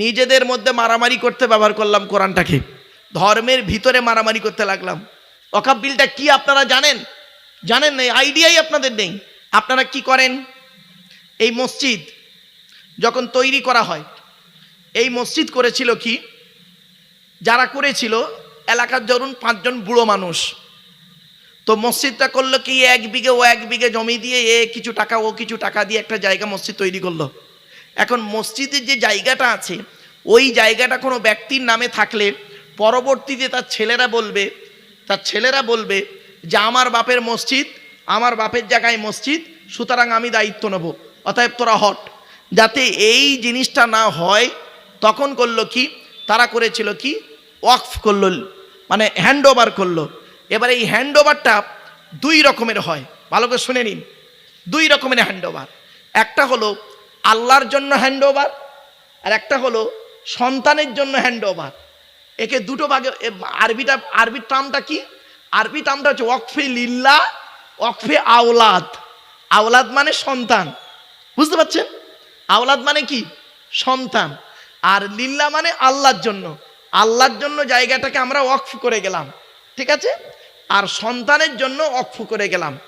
নিজেদের মধ্যে মারামারি করতে ব্যবহার করলাম কোরআনটাকে। ধর্মের ভিতরে মারামারি করতে লাগলাম। অকাপ বিলটা কি আপনারা জানেন? জানেন না আইডিয়াই আপনাদের নেই। আপনারা কি করেন? এই মসজিদ যখন তৈরি করা হয়, এই মসজিদ করেছিল কি? যারা করেছিল, এলাকার ধরুন পাঁচজন বুড়ো মানুষ। তো মসজিদটা করল কি, এক বিঘে ও এক বিঘে জমি দিয়ে এ কিছু টাকা, ও কিছু টাকা দিয়ে একটা জায়গা মসজিদ তৈরি করল। এখন মসজিদের যে জায়গাটা আছে, ওই জায়গাটা কোনো ব্যক্তির নামে থাকলে পরবর্তীতে তার ছেলেরা বলবে, তার ছেলেরা বলবে যে আমার বাপের মসজিদ, আমার বাপের জায়গায় মসজিদ, সুতরাং আমি দায়িত্ব নেব। অতএব তোরা হট। যাতে এই জিনিসটা না হয়, তখন করল কি? তারা করেছিল কি? ওয়াকফ করল মানে হ্যান্ড ওভার করল। এবার এই হ্যান্ড ওভারটা দুই রকমের হয়। ভালো করে শুনে নিন। দুই রকমের হ্যান্ড ওভার একটা হলো আল্লাহর জন্য হ্যান্ড ওভার আর একটা হলো সন্তানের জন্য হ্যান্ড ওভার একে দুটো ভাগে আরবিটা আরবির টার্মটা কি? আরবি টার্মটা হচ্ছে ওয়াকফে লিল্লা, ওয়াকফে আওলাদ। আওলাদ মানে সন্তান। বুঝতে পারছেন? আওলাদ মানে কি? সন্তান। আর লিল্লা মানে আল্লাহর জন্য। আল্লাহর জন্য জায়গাটাকে আমরা ওয়াকফ করে গেলাম। ঠিক আছে? আর সন্তানের জন্য অক্ফ করে গেলাম।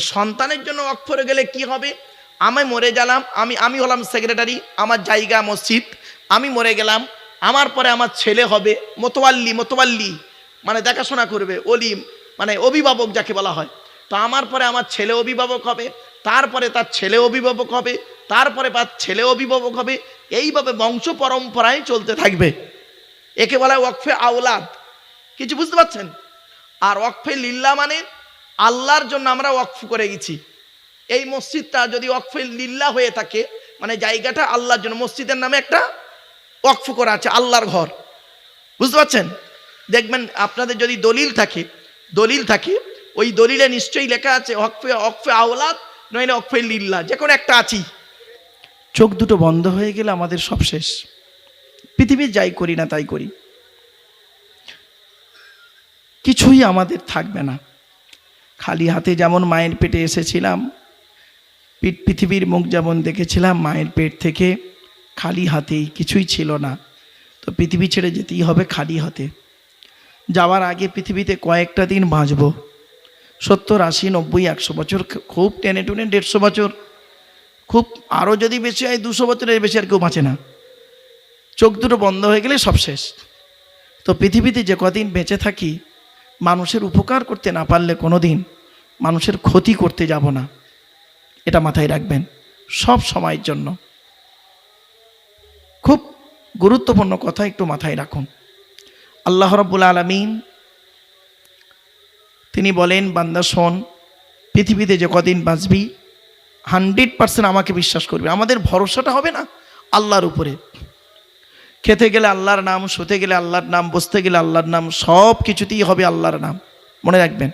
সন্তানের জন্য অক্ফ করে গেলে কি হবে? আমি মরে গেলাম, আমি আমি হলাম সেক্রেটারি আমার জায়গা মসজিদ, আমি মরে গেলাম, আমার পরে আমার ছেলে হবে, মোতোয়াল্লি মোতোয়াল্লি মানে দেখাশোনা করবে অলি মানে অভিভাবক যাকে বলা হয়। তো আমার পরে আমার ছেলে অভিভাবক হবে তারপরে তার ছেলে অভিভাবক হবে তারপরে তার ছেলে অভিভাবক হবে, এইভাবে বংশ পরম্পরায় চলতে থাকবে। একে বলা হয় ওয়াকফে আওলাদ। কিছু বুঝতে পারছেন? আর ওয়াকফে লিল্লা মানে আল্লাহর জন্য আমরা ওয়াকফ করে গেছি। এই মসজিদটা যদি ওয়াকফে লিল্লা হয়ে থাকে মানে জায়গাটা আল্লাহর জন্য, মসজিদের নামে একটা ওয়াকফ করা আছে, আল্লাহর ঘর। বুঝতে পারছেন? দেখবেন আপনাদের যদি দলিল থাকে দলিল থাকে, ওই দলিলে নিশ্চয়ই লেখা আছে, ওয়াকফে ওয়াকফে আওলাদ, নইলে ওয়াকফে লিল্লা যে কোনো একটা আছি চোখ দুটো বন্ধ হয়ে গেলে আমাদের সব শেষ। পৃথিবীর যাই করি না তাই করি। কিছুই আমাদের থাকবে না। খালি হাতে যেমন মায়ের পেটে এসেছিলাম পৃথিবীর মুখ যেমন দেখেছিলাম, মায়ের পেট থেকে খালি হাতেই কিছুই ছিল না। তো পৃথিবী ছেড়ে যেতেই হবে খালি হাতে। যাওয়ার আগে পৃথিবীতে কয়েকটা দিন বাঁচব। সত্তর, আশি, নব্বই, একশো বছর খুব টেনে টুনে দেড়শো বছর। খুব আরও যদি বেশি হয়, দুশো বছরের বেশি আর কেউ বাঁচে না। চোখ দুটো বন্ধ হয়ে গেলে সব শেষ। তো পৃথিবীতে যে কদিন বেঁচে থাকি, মানুষের উপকার করতে না পারলে কোনো দিন মানুষের ক্ষতি করতে যাব না। এটা মাথায় রাখবেন সব সময়ের জন্য। খুব গুরুত্বপূর্ণ কথা একটু মাথায় রাখুন। আল্লাহ রব্বুল আলমিন তিনি বলেন, বান্দা শোন, পৃথিবীতে যে কদিন বাঁচবি, হান্ড্রেড পার্সেন্ট আমাকে বিশ্বাস করবে। আমাদের ভরসাটা হবে না আল্লাহর উপরে। খেতে গেলে আল্লাহর নাম, শুতে গেলে আল্লাহর নাম, বসতে গেলে আল্লাহর নাম সব কিছুতেই হবে আল্লাহর নাম। মনে রাখবেন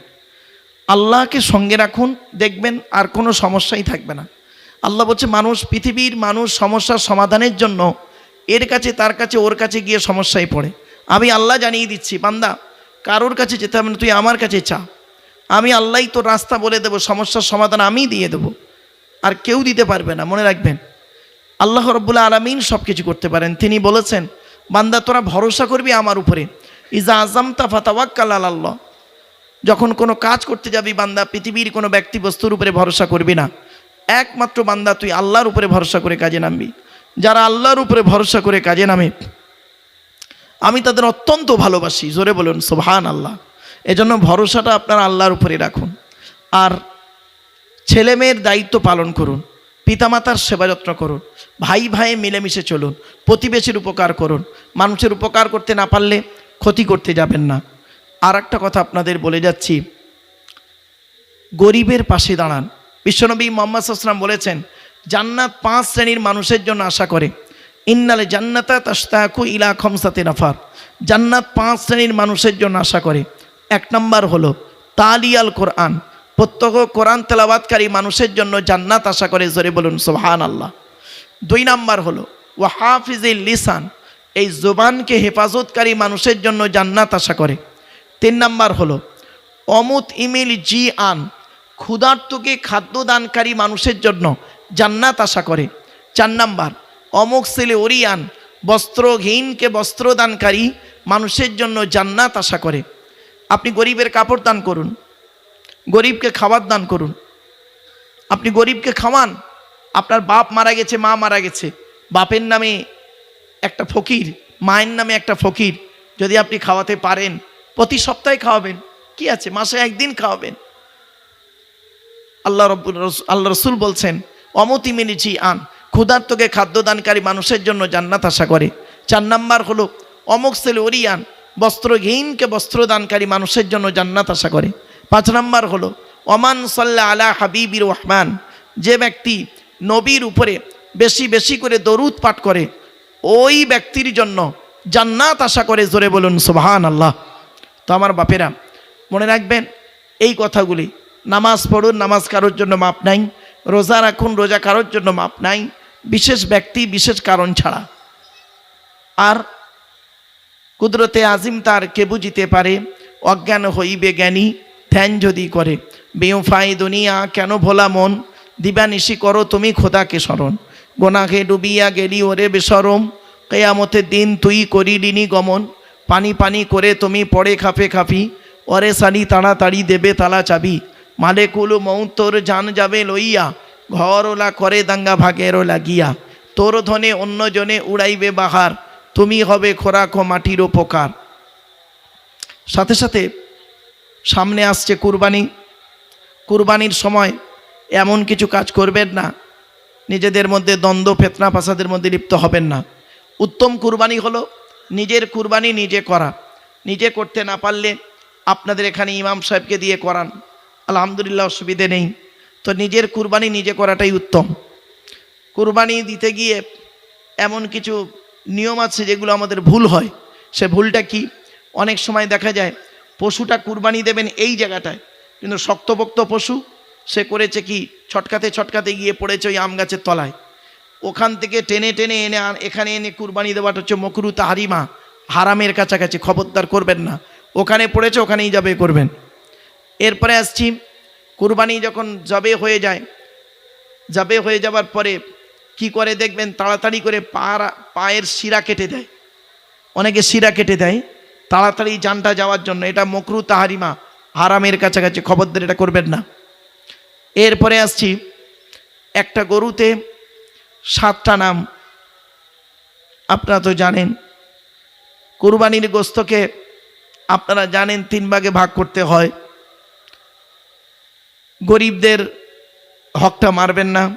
আল্লাহকে সঙ্গে রাখুন, দেখবেন আর কোনো সমস্যাই থাকবে না। আল্লাহ বলছে, মানুষ, পৃথিবীর মানুষ সমস্যার সমাধানের জন্য এর কাছে, তার কাছে, ওর কাছে গিয়ে সমস্যায় পড়ে। আমি আল্লাহ জানিয়ে দিচ্ছি, বান্দা, কারোর কাছে যেতে হবে না, তুই আমার কাছে চা। আমি আল্লাহই তোর রাস্তা বলে দেবো, সমস্যার সমাধান আমিই দিয়ে দেবো। আর কেউ দিতে পারবে না, মনে রাখবেন। আল্লাহ রব্বুল্লা আলমিন সব কিছু করতে পারেন। তিনি বলেছেন, বান্দা, তোরা ভরসা করবি আমার উপরে। ইজা আজম তাফাতাওয়াক্কাল আল্লাহ যখন কোনো কাজ করতে যাবি বান্দা, পৃথিবীর কোনো ব্যক্তি বস্তুর উপরে ভরসা করবি না। একমাত্র বান্দা তুই আল্লাহর উপরে ভরসা করে কাজে নামবি। যারা আল্লাহর উপরে ভরসা করে কাজে নামে, আমি তাদের অত্যন্ত ভালোবাসি। জোরে বলুন সোভান আল্লাহ এজন্য ভরসাটা আপনার আল্লাহর উপরে রাখুন। আর ছেলে মেয়ের দায়িত্ব পালন করুন। পিতামাতার সেবা যত্ন করুন। ভাই ভাই মিলেমিশে চলুন। প্রতিবেশীর উপকার করুন। মানুষের উপকার করতে না পারলে ক্ষতি করতে যাবেন না। আর একটা কথা আপনাদের বলে যাচ্ছি। গরিবের পাশে দাঁড়ান। বিশ্বনবী মোহাম্মদ আসলাম বলেছেন, জান্নাত পাঁচ শ্রেণির মানুষের জন্য আশা করে। ইন্নালে জান্নাতা তাস্তাকু ইলা খমসাতে নাফার। জান্নাত পাঁচ শ্রেণির মানুষের জন্য আশা করে। এক নম্বর হলো তালিয়াল কোরআন। প্রত্যহ কোরআন তেলাবাতকারী মানুষের জন্য জান্নাত আশা করে, জোরে বলুন সোহান আল্লাহ দুই নাম্বার হলো ও হাফিজিল লিসান। এই জোবানকে হেফাজতকারী মানুষের জন্য জান্নাত আশা করে। তিন নাম্বার হলো, অমুত ইমিল জি আন, ক্ষুধার্তকে খাদ্যদানকারী মানুষের জন্য জান্নাত আশা করে। চার নাম্বার, অমুক ছেলে ওরিয়ান, বস্ত্রহীনকে বস্ত্রদানকারী মানুষের জন্য জান্নাত আশা করে। আপনি গরিবের কাপড় দান করুন, গরিবকে খাবার দান করুন। আপনি গরিবকে খাওয়ান, আপনার বাপ মারা গেছে, মা মারা গেছে। বাপের নামে একটা ফকির, মায়ের নামে একটা ফকির, যদি আপনি খাওয়াতে পারেন প্রতি সপ্তাহে খাওয়াবেন। কি আছে? মাসে একদিন খাওয়াবেন। আল্লাহ রস- আল্লাহ রসুল বলছেন, অমতি মিনিছি আন, ক্ষুধার্তকে খাদ্যদানকারী মানুষের জন্য জান্নাত আশা করে। চার নাম্বার হলো, অমুক সেলে ওরিয়ান বস্ত্রহীনকে বস্ত্রদানকারী মানুষের জন্য জান্নাত আশা করে। পাঁচ নাম্বার হলো ওমান সাল্লাহ আলা হাবিবির রহমান, যে ব্যক্তি নবীর উপরে বেশি বেশি করে দরুদ পাঠ করে, ওই ব্যক্তির জন্য জান্নাত আশা করে। জোরে বলুন সুবহান আল্লাহ তো আমার বাপেরা, মনে রাখবেন, এই কথাগুলি, নামাজ পড়ুন, নামাজ কারোর জন্য মাপ নাই, রোজা রাখুন, রোজা কারোর জন্য মাপ নাই, বিশেষ ব্যক্তি, বিশেষ কারণ ছাড়া। আর কুদরতে আজিম তার কে বুঝিতে পারে, অজ্ঞান হইবে জ্ঞানী, ধ্যান যদি করে। বেউফাই দুনিয়া, কেন ভোলা মন? দিবানিশি করো তুমি খোদাকে স্মরণ। গোনাকে ডুবিয়া গেলি ওরে বেসরম কেয়ামতের দিন তুই করিলিনি গমন। পানি পানি করে তুমি পড়ে খাপে খাপি। ওরে সানি তাড়াতাড়ি দেবে তালা চাবি। মালেকুল মৌতর জান যাবে লইয়া। ঘর ওলা করে দাঙ্গা ভাগেরও লাগিয়া তোর ধনে অন্যজনে উড়াইবে বাহার। তুমি হবে খোরাক মাটির উপকার। সাথে সাথে সামনে আসছে কুরবানি। কুরবানির সময় এমন কিছু কাজ করবেন না। নিজেদের মধ্যে দ্বন্দ্ব, ফেতনা, ফাসাদের মধ্যে লিপ্ত হবেন না। উত্তম কুরবানি হলো নিজের কুরবানি নিজে করা। নিজে করতে না পারলে আপনাদের এখানে ইমাম সাহেবকে দিয়ে করান। আলহামদুলিল্লাহ অসুবিধে নেই। তো নিজের কুরবানি নিজে করাটাই উত্তম। কুরবানি দিতে গিয়ে এমন কিছু নিয়ম আছে যেগুলো আমাদের ভুল হয়। সে ভুলটা কি? অনেক সময় দেখা যায় পশুটা কুরবানি দেবেন এই জায়গাটায়, কিন্তু শক্তপোক্ত পশু সে করেছে কি? ছটকাতে ছটকাতে গিয়ে পড়েছে ওই আম গাছের তলায়। ওখান থেকে টেনে টেনে এনে এখানে এনে কুরবানি দেওয়াটা হচ্ছে মকরু তাহারিমা। হারামের কাছাকাছি খবরদার করবেন না। ওখানে পড়েছে, ওখানেই যাবে করবেন। এরপরে আসছি, কুরবানি যখন জবে হয়ে যায় জবে হয়ে যাবার পরে কি করে দেখবেন, তাড়াতাড়ি করে পাড়া পায়ের শিরা কেটে দেয়। অনেকে শিরা কেটে দেয়, তাড়াতাড়ি জানটা যাওয়ার জন্য। এটা মকরু তাহারিমা, হারামের কাছাকাছি খবরদার এটা করবেন না। এরপরে আসছি, একটা গরুতে সাতটা নাম। আপনারা তো জানেন, কুরবানির গোস্তকে আপনারা জানেন তিন ভাগে ভাগ করতে হয়। গরিবদের হকটা মারবেন না।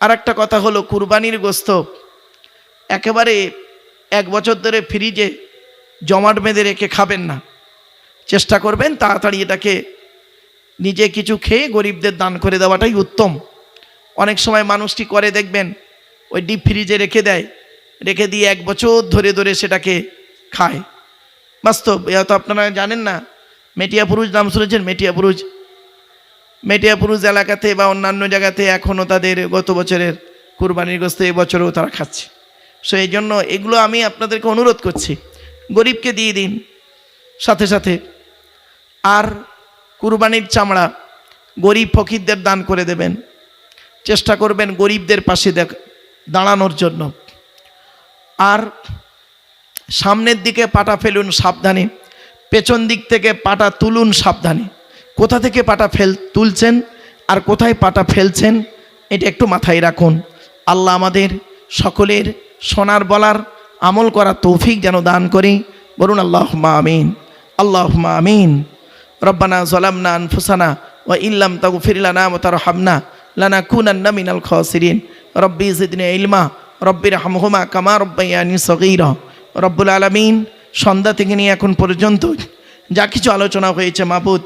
আর একটা কথা হলো, কুরবানির গোস্ত একেবারে এক বছর ধরে ফ্রিজে জমাট বেঁধে রেখে খাবেন না। চেষ্টা করবেন তাড়াতাড়ি এটাকে নিজে কিছু খেয়ে গরিবদের দান করে দেওয়াটাই উত্তম। অনেক সময় মানুষটি করে, দেখবেন, ওই ডিপ ফ্রিজে রেখে দেয়, রেখে দিয়ে এক বছর ধরে ধরে সেটাকে খায়। বাস্তব এ তো আপনারা জানেন না, মেটিয়া পুরুষ, নাম শুনেছেন? মেটিয়া পুরুষ। মেটিয়া পুরুষ এলাকাতে বা অন্যান্য জায়গাতে এখনও তাদের গত বছরের কুরবানির গোস্ত এবছরেও তারা খাচ্ছে। সো এই জন্য এগুলো আমি আপনাদেরকে অনুরোধ করছি, গরিবকে দিয়ে দিন। সাথে সাথে, আর কুরবানির চামড়া গরিব ফকিরদের দান করে দেবেন। চেষ্টা করবেন গরিবদের পাশে দেখ, দাঁড়ানোর জন্য। আর সামনের দিকে পাটা ফেলুন সাবধানে, পেছন দিক থেকে পাটা তুলুন সাবধানে। কোথা থেকে পাটা ফেল, তুলছেন আর কোথায় পাটা ফেলছেন, এটা একটু মাথায় রাখুন। আল্লাহ আমাদের সকলের সোনার বলার আমল করা তৌফিক যেন দান করি। বলুন আল্লাহ আমিন আল্লাহ আমিন। রব্বানা জলামনা আনফুসানা ও ইল্লাম তাগফির লানা ওয়া তারহামনা লানা কুনান্না মিনাল খসিরিন। রব্বি জিদিনে ইলমা রব্বির হামহুমা কামা রব্বাইয়ানি সগির। রব্বুল আলামিন, সন্ধ্যা থেকে নিয়ে এখন পর্যন্ত যা কিছু আলোচনা হয়েছে মাবুদ,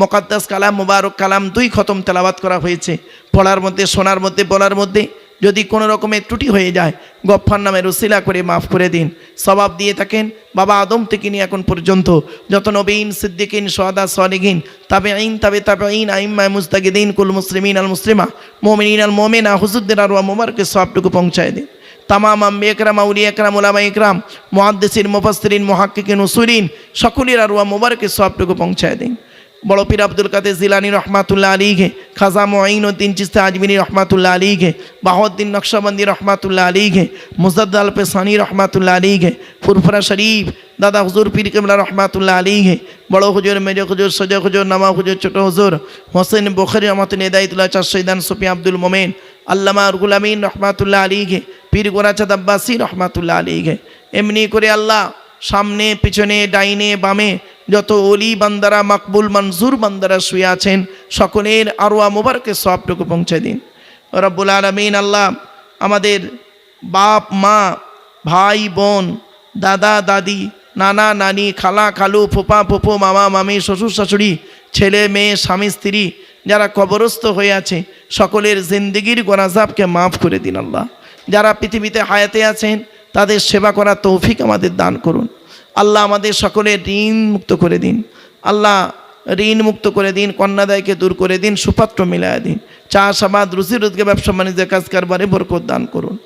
মোকাদ্দাস কালাম, মুবারক কালাম দুই খতম তেলাবাত করা হয়েছে। পড়ার মধ্যে, শোনার মধ্যে, বলার মধ্যে যদি কোনো রকমের ত্রুটি হয়ে যায়, গফফার নামে রসিলা করে মাফ করে দিন। সবাব দিয়ে থাকেন বাবা আদম থেকে নিয়ে এখন পর্যন্ত। যত নবীন, সিদ্দিকিন সদা সোয়ালিগিন তাবে আইন তাবে তাবে আইন আইম্মায় মুস্তাকিদিন কুল মুসলিমিন আল মুসলিমা, মোমিনিন আল মোমেনা হুজুদ্দিন আর মোবারকে সবটুকু পৌঁছায় দিন। তামাম আম্বি একরাম আউলি একরাম ওলামা একরাম, মহাদ্দেসিন মুফাসরিন মহাক্কিকিন, উসুলিন, সকলের আর মোবারকে সবটুকু পৌঁছায় দিন। বড় পীর আব্দুল কাদের জিলানি রহমাতুল্লাহ আলীকে খাজা মঈনুদ্দিন চিস্তা আজমিনী রহমাতুল্লাহ আলীকে বাহদ্দিন নকশাবন্দি রহমাতুল্লাহ আলীকে মুজাদ্দ আল পেসানি রহমাতুল্লাহ আলীকে ফুরফুরা শরীফ, দাদা হুজুর পীর কেমলা রহমাতুল্লাহ আলীকে বড় হুজুর, মেজ হুজুর, সজ হুজুর নামা হুজুর, ছোট হুজুর, হোসেন বখরি রহমত নেদাইতুল্লাহ চার সৈদান সুফি আব্দুল মোমেন, আল্লামা রুগুল আমিন রহমাতুল্লাহ আলীকে পীর গোরাচাঁদ আব্বাসী রহমাতুল্লাহ আলীকে এমনি করে আল্লাহ সামনে, পিছনে, ডাইনে, বামে যত অলি বান্দারা, মাকবুল মনজুর বান্দারা শুয়ে আছেন, সকলের আরোয়া মোবারকে সবটুকু পৌঁছে দিন। রব্বুল আলমিন আল্লাহ আমাদের বাপ, মা, ভাই, বোন, দাদা, দাদি, নানা, নানি, খালা, খালু, ফুপা, ফুপু, মামা, মামি, শ্বশুর, শাশুড়ি, ছেলে, মেয়ে, স্বামী, স্ত্রী, যারা কবরস্থ হয়ে আছে, সকলের জিন্দিগির গোনাজাবকে মাফ করে দিন আল্লাহ। যারা পৃথিবীতে হায়াতে আছেন, তাদের সেবা করা তৌফিক আমাদের দান করুন। আল্লাহ আমাদের সকলের ঋণ মুক্ত করে দিন। আল্লাহ ঋণ মুক্ত করে দিন, কন্যাদায়কে দূর করে দিন, সুপাত্র মিলায় দিন। চাষাবাদ রুজি রোজকে ব্যবসা বাণিজ্যের কাজ কারবারে বরকত দান করুন।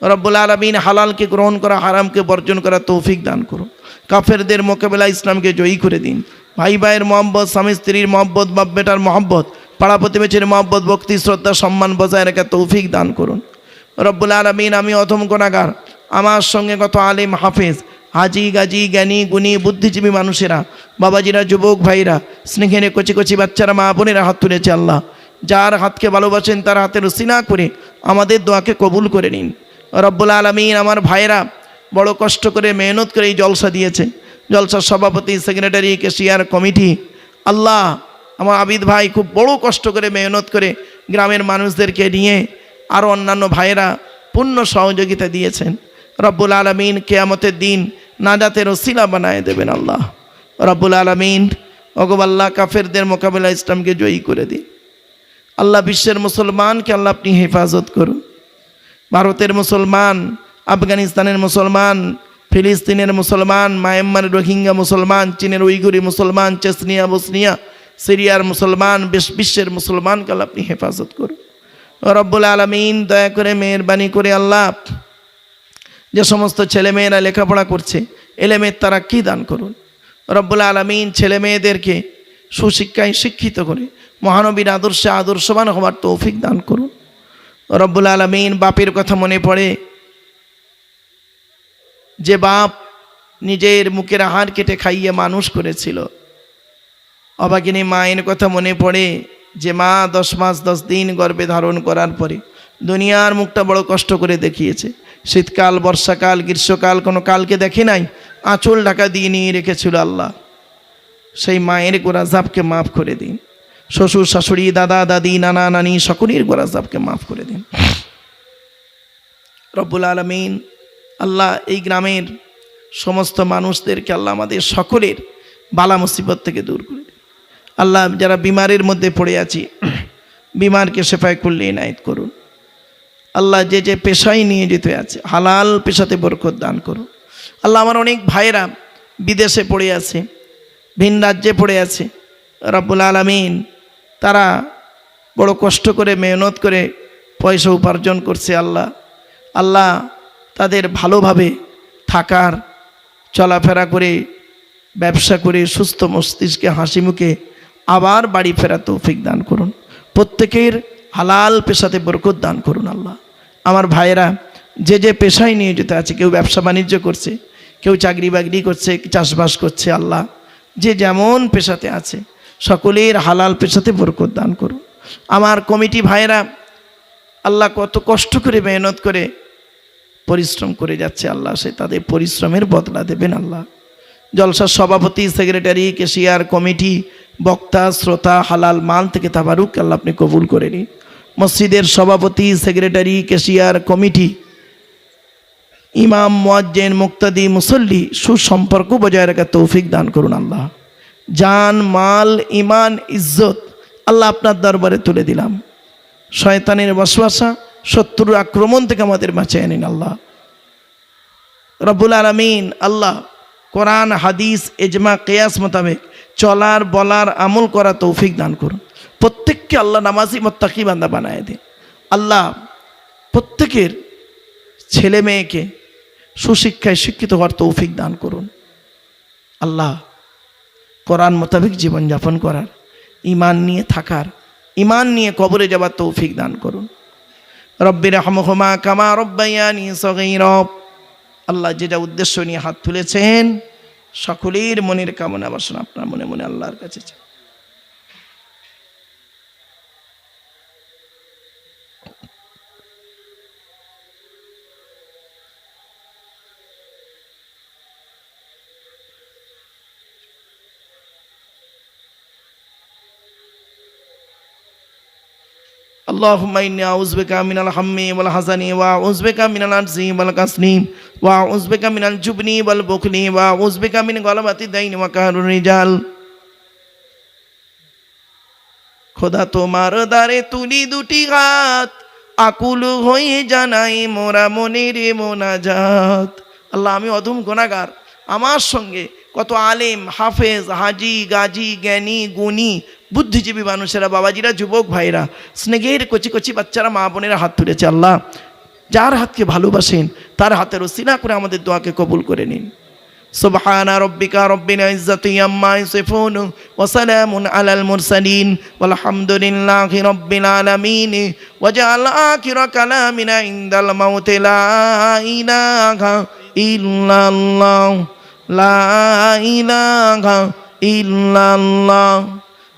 রব্বুল আলমিন হালালকে গ্রহণ করা, হারামকে বর্জন করা তৌফিক দান করুন। কাফেরদের মোকাবেলা ইসলামকে জয়ী করে দিন। ভাই ভাইয়ের মহব্বত, স্বামী স্ত্রীর মহব্বত, বাপ বেটার মহব্বত, পাড়া প্রতিবেশীর মহব্বত, ভক্তি, শ্রদ্ধা, সম্মান বজায় রেখে তৌফিক দান করুন। রব্বুল আলমিন, আমি অথম গুণাগার আমার সঙ্গে কত আলিম হাফেজ হাজি, গাজি, জ্ঞানী, গুণী, বুদ্ধিজীবী মানুষেরা, বাবাজিরা, যুবক ভাইরা, স্নেহের কচি কচি বাচ্চারা, মা বোনেরা হাত তুলেছে আল্লাহ। যার হাতকে ভালোবাসেন, তার হাতের রসিনা করে আমাদের দোয়াকে কবুল করে নিন। রব্বুল আলমিন আমার ভাইরা বড় কষ্ট করে, মেহনত করে এই জলসা দিয়েছে। জলসার সভাপতি, সেক্রেটারি, কেশিয়ার কমিটি, আল্লাহ আমার আবিদ ভাই খুব বড় কষ্ট করে, মেহনত করে গ্রামের মানুষদেরকে নিয়ে আরও অন্যান্য ভাইয়েরা পূর্ণ সহযোগিতা দিয়েছেন। রব্বুল আলমিন কেয়ামতের দিন নাজাতের ওসিলা বানায় দেবেন আল্লাহ। রব্বুল আলমিন অগবাল্লাহ কাফেরদের মোকাবেলা ইসলামকে জয়ী করে দিন। আল্লাহ বিশ্বের মুসলমানকে আল্লাহ আপনি হেফাজত করুন। ভারতের মুসলমান, আফগানিস্তানের মুসলমান, ফিলিস্তিনের মুসলমান মায়ানমারের রোহিঙ্গা মুসলমান, চীনের উইগুরি মুসলমান, চেসনিয়া, বসনিয়া, সিরিয়ার মুসলমান, বেশ বিশ্বের মুসলমানকে আল্লাহ আপনি হেফাজত করুন। রব্বুল আলমিন, দয়া করে মেহরবানি করে আল্লাহ যে সমস্ত ছেলেমেয়েরা লেখাপড়া করছে এলেমেয়ের তারা কী দান করুন? রব্বুল আলমিন ছেলে মেয়েদেরকে সুশিক্ষায় শিক্ষিত করে, মহানবীর আদর্শে আদর্শবান হওয়ার তৌফিক দান করুন। রব্বুল আলমিন বাপের কথা মনে পড়ে, যে বাপ নিজের মুখের আহার কেটে খাইয়ে মানুষ করেছিল। অবাকিনী মায়ের কথা মনে পড়ে, যে মা দশ মাস দশ দিন গর্ভে ধারণ করার পরে দুনিয়ার মুখটা বড় কষ্ট করে দেখিয়েছে। শীতকাল, বর্ষাকাল, গ্রীষ্মকাল, কোনো কালকে দেখে নাই। আঁচল ঢাকা দিয়ে নিয়ে রেখেছিল আল্লাহ। সেই মায়ের গোরাজাবকে মাফ করে দিন। শ্বশুর, শাশুড়ি, দাদা, দাদি, নানা, নানি সকলের গোরাজাবকে মাফ করে দিন। রব্বুল আলমিন আল্লাহ এই গ্রামের সমস্ত মানুষদেরকে আল্লাহ আমাদের সকলের বালা মুসিবত থেকে দূর করে দিন। আল্লাহ যারা বিমারের মধ্যে পড়ে আছি, বিমারকে সেফায় করলে এনায়ত করুন। আল্লাহ যে যে পেশায় নিয়ে যেতে আছে, হালাল পেশাতে বরকত দান করুন আল্লাহ আমার অনেক ভাইয়েরা বিদেশে পড়ে আছে, ভিন রাজ্যে পড়ে আছে, রব্বুল আলমিন তারা বড় কষ্ট করে, মেহনত করে পয়সা উপার্জন করছে আল্লাহ। আল্লাহ তাদের ভালোভাবে থাকার, চলাফেরা করে, ব্যবসা করে, সুস্থ মস্তিষ্কে, হাসি মুখে আবার বাড়ি ফেরা তৌফিক দান করুন। প্রত্যেকের হালাল পেশাতে বরকত দান করুন আল্লাহ। আমার ভাইয়েরা, যে যে পেশায় নিয়োজিত আছে, কেউ ব্যবসা বাণিজ্য করছে, কেউ চাকরি বাকরি করছে, চাষবাস করছে, আল্লাহ যে যেমন পেশাতে আছে, সকলের হালাল পেশাতে বরকত দান করুন। আমার কমিটি ভাইয়েরা, আল্লাহ কত কষ্ট করে, মেহনত করে পরিশ্রম করে যাচ্ছে, আল্লাহ সে তাদের পরিশ্রমের বদলা দেবেন, আল্লাহ। জলসার সভাপতি, সেক্রেটারি, কেশিয়ার কমিটি, বক্তা, শ্রোতা, হালাল মাল থেকে তাবারুক আল্লাহ আপনি কবুল করে নিন। মসজিদের সভাপতি, সেক্রেটারি কেশিয়ার কমিটি, ইমাম, মোয়াজ্জেন, মুক্তাদি, মুসল্লি, সুসম্পর্ক বজায় রাখা তৌফিক দান করুন আল্লাহ। জান, মাল, ইমান, ইজ্জত আল্লাহ আপনার দরবারে তুলে দিলাম। শয়তানের বসবাসা শত্রুর আক্রমণ থেকে আমাদের বাঁচিয়ে নিন আল্লাহ। রব্বুল আলমিন আল্লাহ কোরআন, হাদিস এজমা কেয়াস মোতাবেক চলার, বলার, আমল করা তৌফিক দান করুন। প্রত্যেককে আল্লাহ নামাজি মোত্তাকি বান্দা বানায় দিন। আল্লাহ প্রত্যেকের ছেলে মেয়েকে সুশিক্ষায় শিক্ষিত হওয়ার তৌফিক দান করুন। আল্লাহ কোরআন মোতাবেক জীবনযাপন করার ইমান নিয়ে থাকার ইমান নিয়ে কবরে যাবার তৌফিক দান করুন। রব্বির রহমহমা কামা রব্বাইয়ানি সগৈর। আল্লাহ যেটা উদ্দেশ্য নিয়ে হাত তুলেছেন, সকলের মনের কামনা বাসনা আপনার মনে মনে আল্লাহর কাছে চান। اللهم إني أعوذ بك من الهم والحزن وأعوذ بك من العجز والكسل وأعوذ بك من الجبن والبخل وأعوذ بك من غلبة الدين وقهر الرجال খোদা তোমার দ্বারে তুলি দুটি হাত আকুল হয়ে জানাই মোরা মনের মোনাজাত আল্লাহ আমি অধম গুণাগার আমার সঙ্গে কত আলেম হাফেজ হাজি গাজী জ্ঞানী গুণী বুদ্ধিজীবী মানুষেরা বাবাজিরা যুবক ভাইরা স্নেহের কচি কচি বাচ্চারা মা বোনেরা হাত তুলেছে আল্লাহ যার হাতকে ভালোবাসেন তার হাতের ওসিলা করে আমাদের দোয়াকে কবুল করে নিন سبحان ربك رب العزة عما يصفون وسلام على المرسلين والحمد لله رب العالمين وجعل آخر كلامنا عند الموت لا إله إلا الله لا إله إلا الله